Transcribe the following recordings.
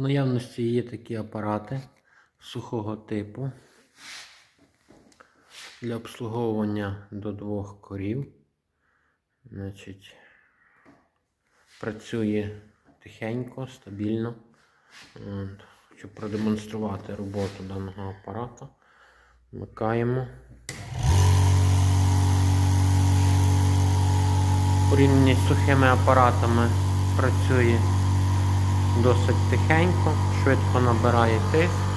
В наявності є такі апарати сухого типу для обслуговування до двох корів. Значить, працює тихенько, стабільно. От. Хочу продемонструвати роботу даного апарата. Вмикаємо. Порівняно з сухими апаратами працює досить тихенько, швидко набирає тиск.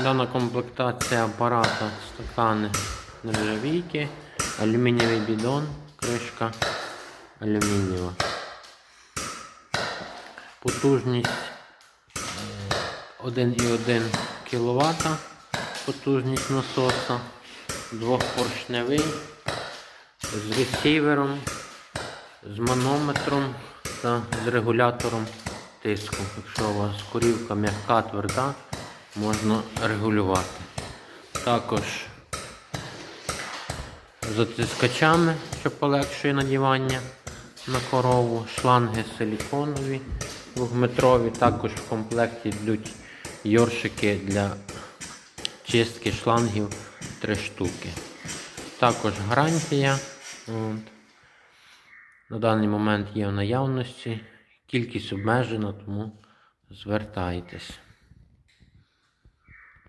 Дана комплектація апарата стакани нержавійки, алюмінієвий бідон, кришка алюмінієва. Потужність е, 1,1 кВт, потужність насоса, двохпоршневий, з ресівером, з манометром та з регулятором тиску. Якщо у вас корівка м'яка, тверда, можна регулювати. Також затискачами, що полегшує надівання на корову, шланги силіконові двохметрові. Також в комплекті йдуть йоршики для чистки шлангів 3 штуки. Також гарантія. От. На даний момент є в наявності. Кількість обмежена, тому звертайтесь.